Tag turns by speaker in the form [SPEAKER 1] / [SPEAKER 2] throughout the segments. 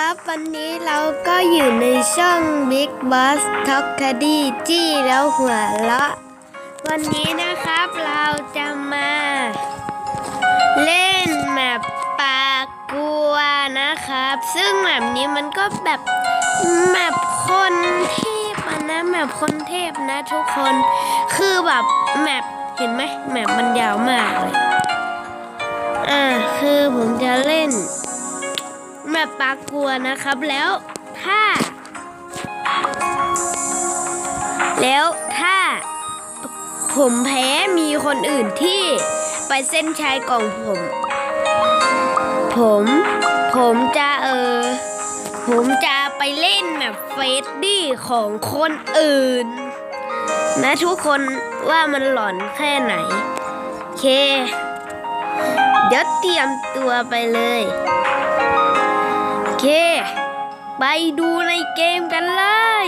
[SPEAKER 1] ครับ วันนี้เราก็อยู่ในช่อง Big Boss Talk c a d y จี้แล้วหัวเราะ วันนี้นะครับเราจะมา เล่นแมปปลากัวนะครับ ซึ่งแมปนี้มันก็แบบแมปคนเทพนะแมปคนเทพนะทุกคน คือแบบแมปเห็นไหมแมปมันยาวมากเลย อ่าคือผมจะเล่น แมปปลากัวนะครับแล้วถ้า แล้วถ้า ผมแพ้มีคนอื่นที่ไปเส้นชัยกล่องผม ผม ผมจะเออ ผมจะไปเล่นแบบเฟสดี้ของคนอื่น นะทุกคนว่ามันหลอนแค่ไหนโอเคเดี๋ยวเตรียมตัวไปเลย เค ไปดูในเกมกันเลย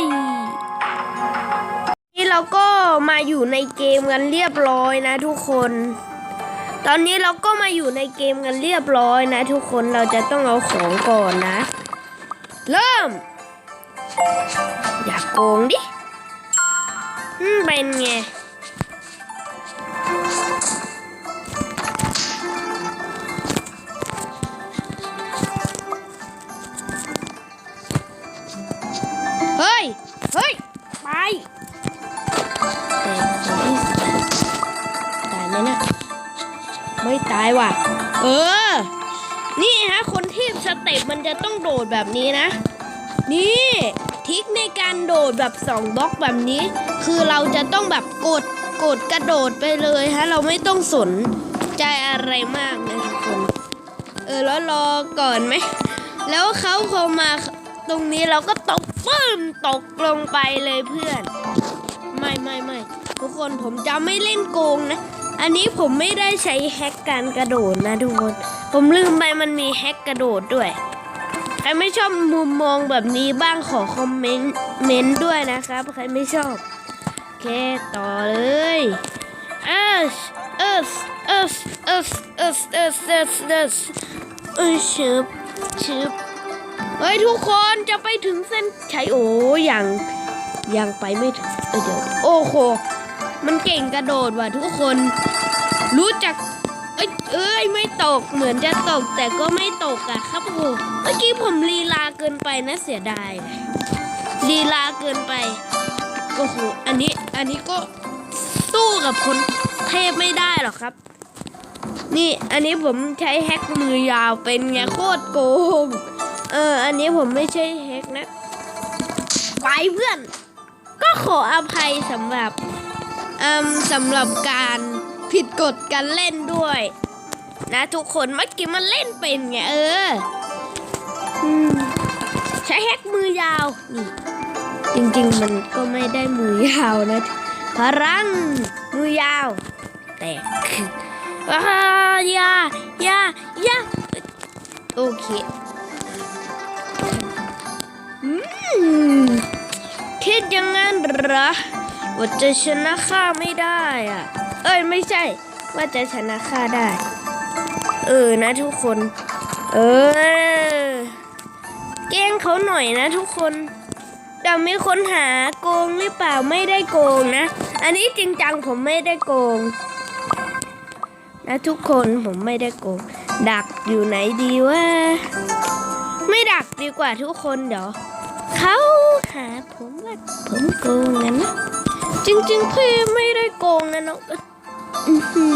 [SPEAKER 1] นี่เราก็มาอยู่ในเกมกันเรียบร้อยนะทุกคน ตอนนี้เราก็มาอยู่ในเกมกันเรียบร้อยนะ ทุกคนเราจะต้องเอาของก่อนนะ เริ่ม อย่าโกงดิเป็นไง ไม่ตายว่ะ เออ นี่ฮะ คนที่สเต็ปมันจะต้องโดดแบบนี้นะ นี่ทิกในการโดดแบบสองบล็อกแบบนี้ คือเราจะต้องแบบกดกดกระโดดไปเลยฮะ เราไม่ต้องสนใจอะไรมากนะทุกคน เออแล้วรอก่อนไหม แล้วเขาพอมาตรงนี้เราก็ตกปึ้มตกลงไปเลยเพื่อน ไม่ไม่ไม่ ทุกคนผมจะไม่เล่นโกงนะ อันนี้ผมไม่ได้ใช้แฮกการกระโดดนะทุกคน ผมลืมไปมันมีแฮกกระโดดด้วย ใครไม่ชอบมุมมองแบบนี้บ้างขอคอมเมนต์เมนด้วยนะครับ ใครไม่ชอบ โอเคต่อเลยเอสเอสเอสเอสเอสเอสเอสเอสเออชึบชึบเฮ้ยทุกคนจะไปถึงเส้นชัยโอ้ยังยังไปไม่ถึงเออเดี๋ยว โอ้โห มันเก่งกระโดดว่ะทุกคน รู้จัก เอ้ยเอ้ยไม่ตกเหมือนจะตกแต่ก็ไม่ตกอะครับโอ้โหเมื่อกี้ผมลีลาเกินไปนะเสียดายลีลาเกินไปโอ้โหอันนี้อันนี้ก็สู้กับคนเทพไม่ได้หรอกครับ นี่อันนี้ผมใช้แฮกมือยาวเป็นไงโคตรโกงเออ อันนี้ผมไม่ใช่แฮกนะไปเพื่อน ก็ขออภัยสำหรับ สำหรับการผิดกฎการเล่นด้วย นะทุกคนเมื่อกี้มันเล่นเป็นไงเออใช้แฮกมือยาวนี่จริงๆมันก็ไม่ได้มือยาวนะพลังมือยาว แต่ว้ายายายาโอเคอืมคิดยังงั้นเหรอ ว่าจะชนะข้าไม่ได้อะ เอ้ยไม่ใช่ ว่าจะชนะข้าได้ เออนะทุกคน เออแกล้งเขาหน่อยนะทุกคนแต่มีคนหาโกงหรือเปล่าไม่ได้โกงนะ อันนี้จริงจังผมไม่ได้โกง นะทุกคนผมไม่ได้โกง ดักอยู่ไหนดีวะไม่ดักดีกว่าทุกคนเดี๋ยวเขาหาผมว่าผมโกงกันนะ จริงๆ พี่ไม่ได้โกงนะน้องอื้อหื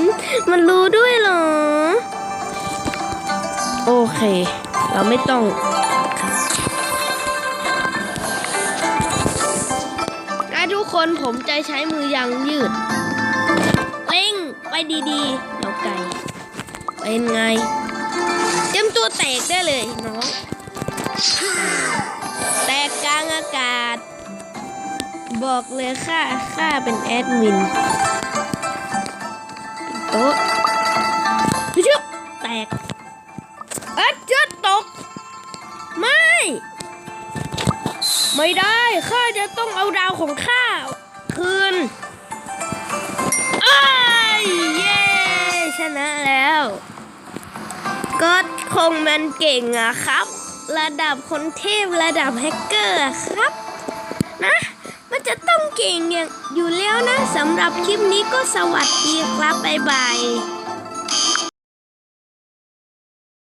[SPEAKER 1] อมันรู้ด้วยเหรอ โอเค เราไม่ต้องนะทุกคนผมจะใช้มือยางยืดเร่งไปดีๆเราไก่เป็นไง เตรียมตัวแตกได้เลยน้อง แตกกลางอากาศ บอกเลยค่ะข้าเป็นแอดมินโต๊ะชึบแตกเอ๊ะจะตก ไม่ ไม่ได้ข้าจะต้องเอาดาวของข้าคืนอ้ยเย้ชนะแล้ว ก็คงมันเก่งอะครับ ระดับคนเทพระดับแฮกเกอร์ครับ นะ มันจะต้อง เก่งอย่างอยู่แล้วนะสำหรับคลิปนี้ก็สวัสดีครับบ๊ายบาย